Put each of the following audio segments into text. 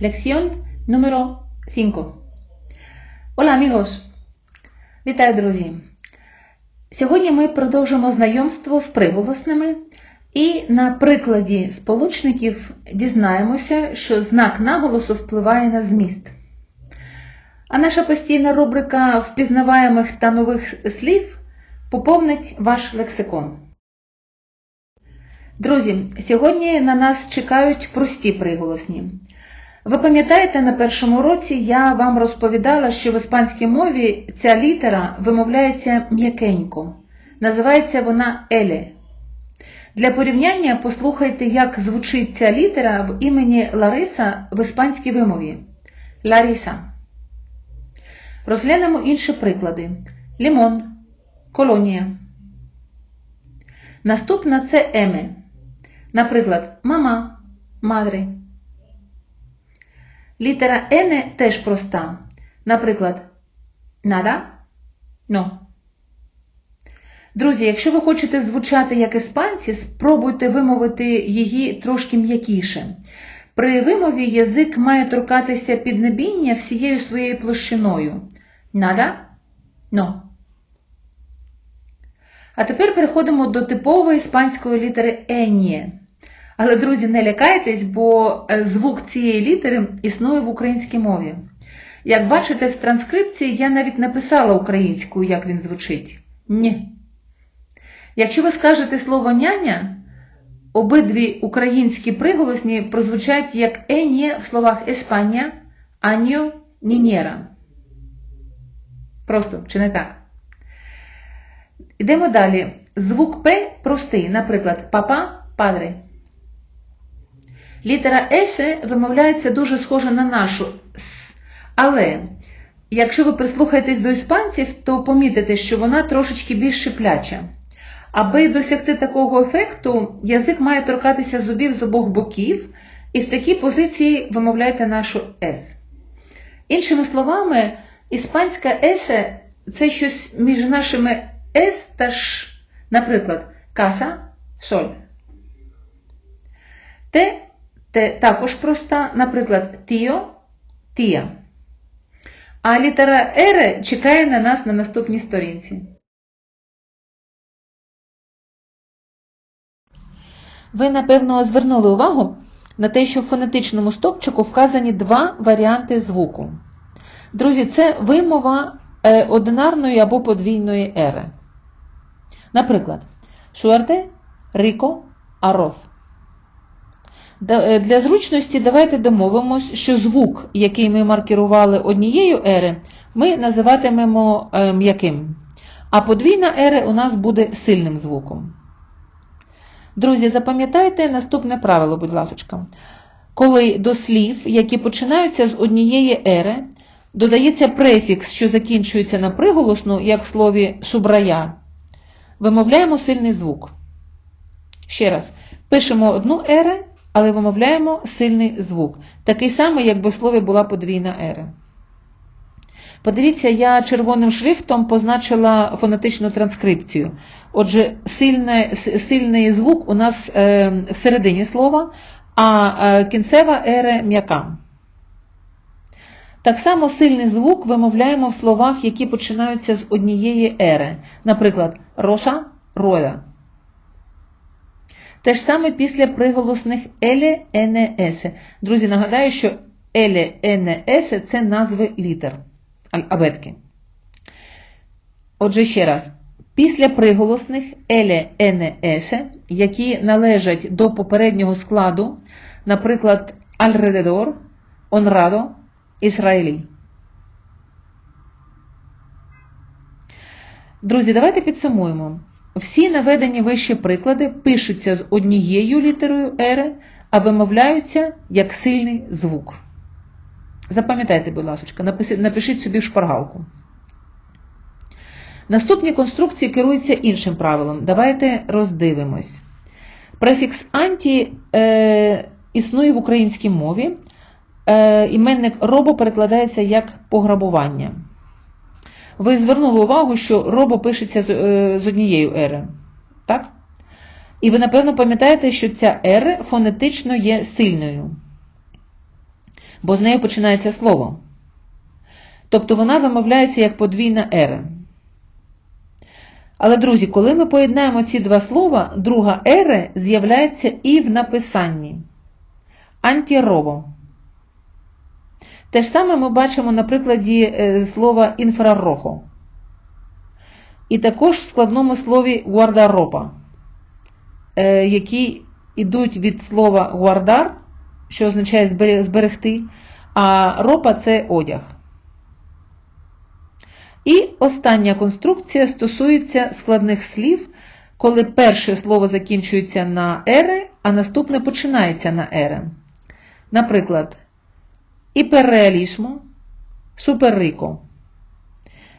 Lección número 5. Hola amigos! Вітаю, друзі! Сьогодні ми продовжимо знайомство з приголосними і на прикладі сполучників дізнаємося, що знак наголосу впливає на зміст. А наша постійна рубрика впізнаваємих та нових слів поповнить ваш лексикон. Друзі, сьогодні на нас чекають прості приголосні. Ви пам'ятаєте, на першому році я вам розповідала, що в іспанській мові ця літера вимовляється м'якенько. Називається вона еле. Для порівняння послухайте, як звучить ця літера в імені Лариса в іспанській вимові. Ларіса. Розглянемо інші приклади: лімон, колонія. Наступна це еме. Наприклад, мама, мадре. Літера Ене теж проста. Наприклад, nada, no. Друзі, якщо ви хочете звучати як іспанці, спробуйте вимовити її трошки м'якіше. При вимові язик має торкатися піднебіння всією своєю площиною. Nada, no. А тепер переходимо до типової іспанської літери Еніє. Але, друзі, не лякайтесь, бо звук цієї літери існує в українській мові. Як бачите, в транскрипції я навіть написала українською, як він звучить. Ні. Якщо ви скажете слово няня, обидві українські приголосні прозвучать як еніє в словах Еспанія, аньо, нінєра. Просто, чи не так? Йдемо далі. Звук П простий, наприклад, папа, падре. Літера С вимовляється дуже схоже на нашу С. Але, якщо ви прислухаєтесь до іспанців, то помітите, що вона трошечки більш шипляча. Аби досягти такого ефекту, язик має торкатися зубів з обох боків, і в такій позиції вимовляйте нашу С. Іншими словами, іспанська С це щось між нашими С та Ш. Наприклад, каса, соль. Т також проста, наприклад, тіо, тія. А літера Р чекає на нас на наступній сторінці. Ви, напевно, звернули увагу на те, що в фонетичному стопчику вказані два варіанти звуку. Друзі, це вимова одинарної або подвійної ери. Наприклад, шуерте, ріко, аров. Для зручності давайте домовимось, що звук, який ми маркірували однією ери, ми називатимемо м'яким. А подвійна ери у нас буде сильним звуком. Друзі, запам'ятайте наступне правило, будь ласка. Коли до слів, які починаються з однієї ери, додається префікс, що закінчується на приголосну, як в слові шубрая, вимовляємо сильний звук. Ще раз, пишемо одну ере, але вимовляємо сильний звук. Такий самий, якби в слові була подвійна ера. Подивіться, я червоним шрифтом позначила фонетичну транскрипцію. Отже, сильний, сильний звук у нас е, всередині слова, а е, кінцева ера м'яка. Так само сильний звук вимовляємо в словах, які починаються з однієї ери. Наприклад, роша, роя. Те ж саме після приголосних еле, ене, есе. Друзі, нагадаю, що еле, ене, есе це назви літер абетки. Отже, ще раз. Після приголосних еле, ене, есе, які належать до попереднього складу, наприклад, альредедор, онрадо, ісраїлі. Друзі, давайте підсумуємо. Всі наведені вище приклади пишуться з однією літерою ери, а вимовляються як сильний звук. Запам'ятайте, будь ласка, напишіть собі шпаргалку. Наступні конструкції керуються іншим правилом. Давайте роздивимось. Префікс анті е, існує в українській мові. Е, Іменник робо перекладається як пограбування. Ви звернули увагу, що робо пишеться з, е, з однією ери. Так? І ви, напевно, пам'ятаєте, що ця ера фонетично є сильною. бо з нею починається слово. Тобто вона вимовляється як подвійна ере. Але, друзі, коли ми поєднаємо ці два слова, друга ере з'являється і в написанні. Антіробо. Те ж саме ми бачимо на прикладі е, слова інфрарохо. І також в складному слові гуардаропа, е, які йдуть від слова гуардар, що означає зберегти, а ропа це одяг. І остання конструкція стосується складних слів, коли перше слово закінчується на ере, а наступне починається на ере. Наприклад, іперреалішмо, суперрико.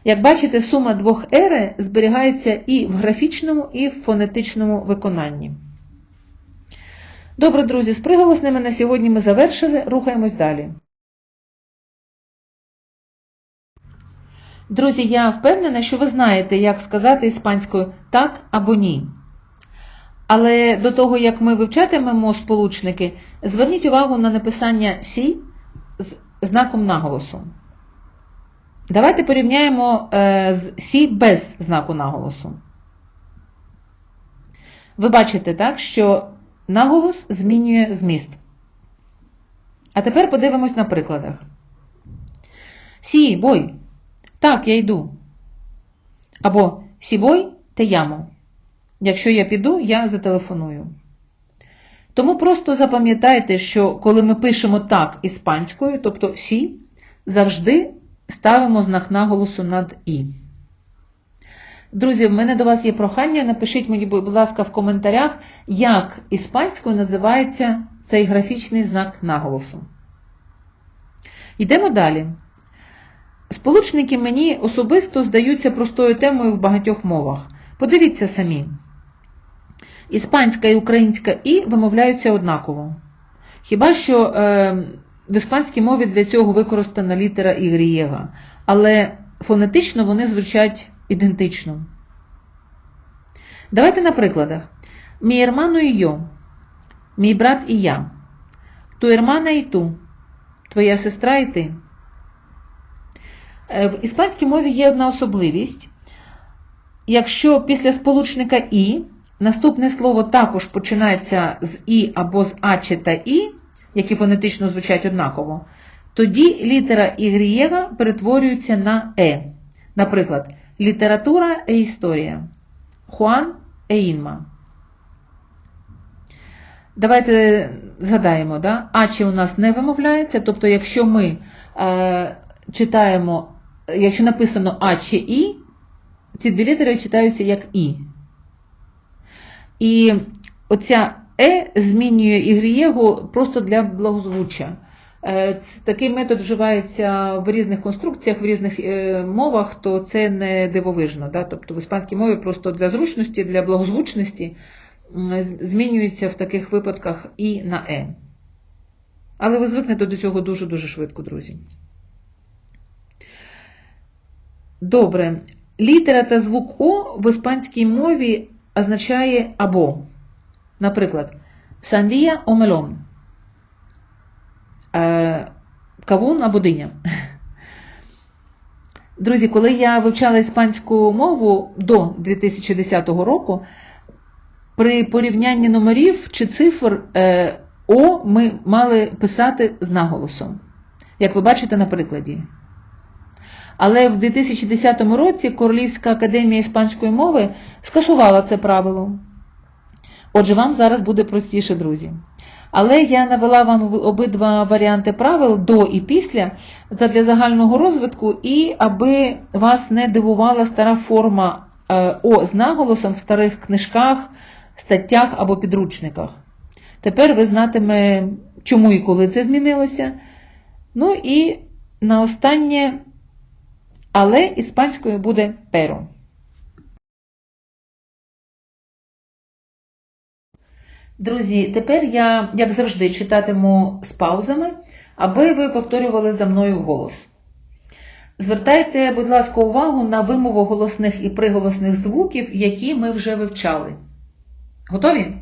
Як бачите, сума двох ере зберігається і в графічному, і в фонетичному виконанні. Добре, друзі, з приголосними на сьогодні ми завершили, рухаємось далі. Друзі, я впевнена, що ви знаєте, як сказати іспанською так або ні. Але до того, як ми вивчатимемо сполучники, зверніть увагу на написання сі знаком наголосу. Давайте порівняємо е, з сі без знаку наголосу. Ви бачите, так, що наголос змінює зміст. А тепер подивимось на прикладах. Сі, бой. Так, я йду. Або сібой те ямо. Якщо я піду, я зателефоную. Тому просто запам'ятайте, що коли ми пишемо так іспанською, тобто сі, завжди ставимо знак наголосу над І. Друзі, в мене до вас є прохання. Напишіть мені, будь ласка, в коментарях, як іспанською називається цей графічний знак наголосу. Йдемо далі. Сполучники мені особисто здаються простою темою в багатьох мовах. Подивіться самі. Іспанська і українська І вимовляються однаково. Хіба що е, в іспанській мові для цього використана літера ігрієга, але фонетично вони звучать ідентично. Давайте на прикладах. Мій ерману і йо, мій брат і я, ту ермана і ту, твоя сестра і ти. Е, в іспанській мові є одна особливість. Якщо після сполучника І наступне слово також починається з І або з А чи та І, які фонетично звучать однаково, тоді літера Ігрієга перетворюється на Е. Наприклад, література е історія. Хуан е інма. Давайте згадаємо, да? Ачі у нас не вимовляється, тобто, якщо ми е, читаємо якщо написано А чи І, ці дві літери читаються як І. І оця Е змінює ігрієгу просто для благозвуччя. Е, такий метод вживається в різних конструкціях, в різних е, мовах, то це не дивовижно. Да? Тобто в іспанській мові просто для зручності, для благозвучності змінюється в таких випадках і на Е. Але ви звикнете до цього дуже-дуже швидко, друзі. Добре. Літера та звук О в іспанській мові означає або. Наприклад, сандія о мелон. Е, кавун або диня. Друзі, коли я вивчала іспанську мову до 2010 року, при порівнянні номерів чи цифр е, О ми мали писати з наголосом. Як ви бачите на прикладі. Але в 2010 році Королівська академія іспанської мови скасувала це правило. Отже, вам зараз буде простіше, друзі. Але я навела вам обидва варіанти правил до і після для загального розвитку, і аби вас не дивувала стара форма е, О з наголосом в старих книжках, статтях або підручниках. Тепер ви знатиме, чому і коли це змінилося. Ну і на останнє але іспанською буде перо. Друзі, тепер я, як завжди, читатиму з паузами, аби ви повторювали за мною голос. Звертайте, будь ласка, увагу на вимову голосних і приголосних звуків, які ми вже вивчали. Готові?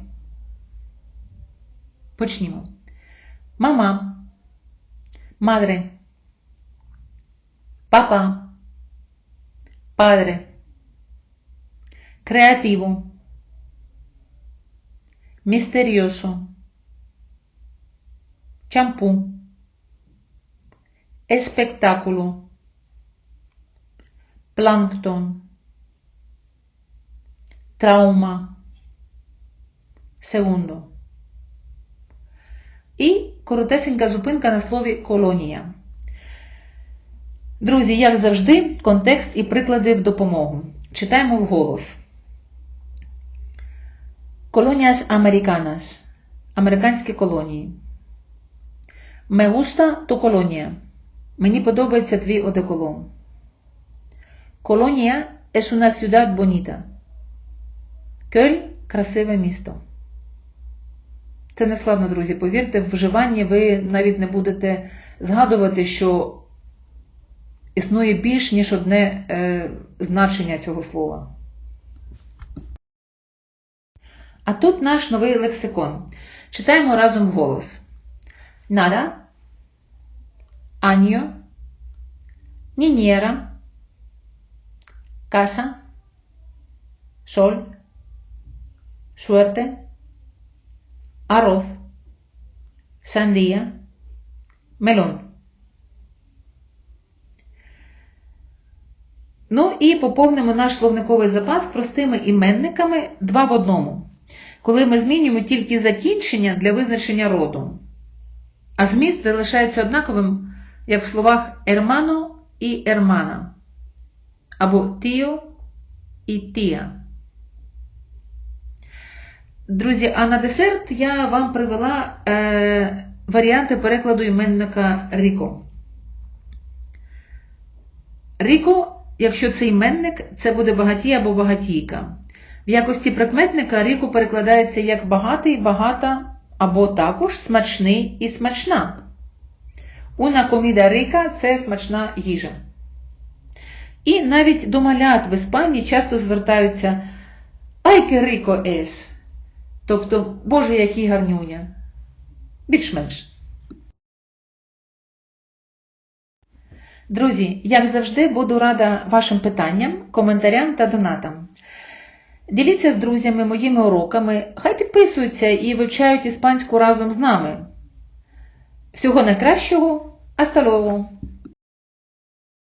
Почнімо. Мама, madre, papá, padre, creativo, misterioso, champú, espectáculo, plancton, trauma, segundo. І коротесенька зупинка на слові колонія. Друзі, як завжди, контекст і приклади в допомогу. Читаємо вголос. Colonias americanas. Американські колонії. Me gusta tu colonia. Мені подобається твій одеколон. Colonia es una ciudad bonita. Кölь – красиве місто. Це не складно, друзі. Повірте, в вживанні ви навіть не будете згадувати, що існує більш ніж одне е, значення цього слова. А тут наш новий лексикон. Читаємо разом вголос. Nada, año, niñera, casa, sol, suerte, arroz, sandía, melón. Ну і поповнимо наш словниковий запас простими іменниками два в одному, коли ми змінюємо тільки закінчення для визначення роду, а зміст залишається однаковим, як в словах ермано і ермана, або тіо і тія. Друзі, а на десерт я вам привела е, варіанти перекладу іменника Ріко. Ріко, якщо це іменник, це буде багатій або багатійка. В якості прикметника Ріко перекладається як багатий, багата або також смачний і смачна. Una comida rica – це смачна їжа. І навіть до малят в Іспанії часто звертаються «Ay, que rico es!» Тобто, Боже, який гарнюня. Більш-менш. Друзі, як завжди, буду рада вашим питанням, коментарям та донатам. Діліться з друзями моїми уроками, хай підписуються і вивчають іспанську разом з нами. Всього найкращого, а luego!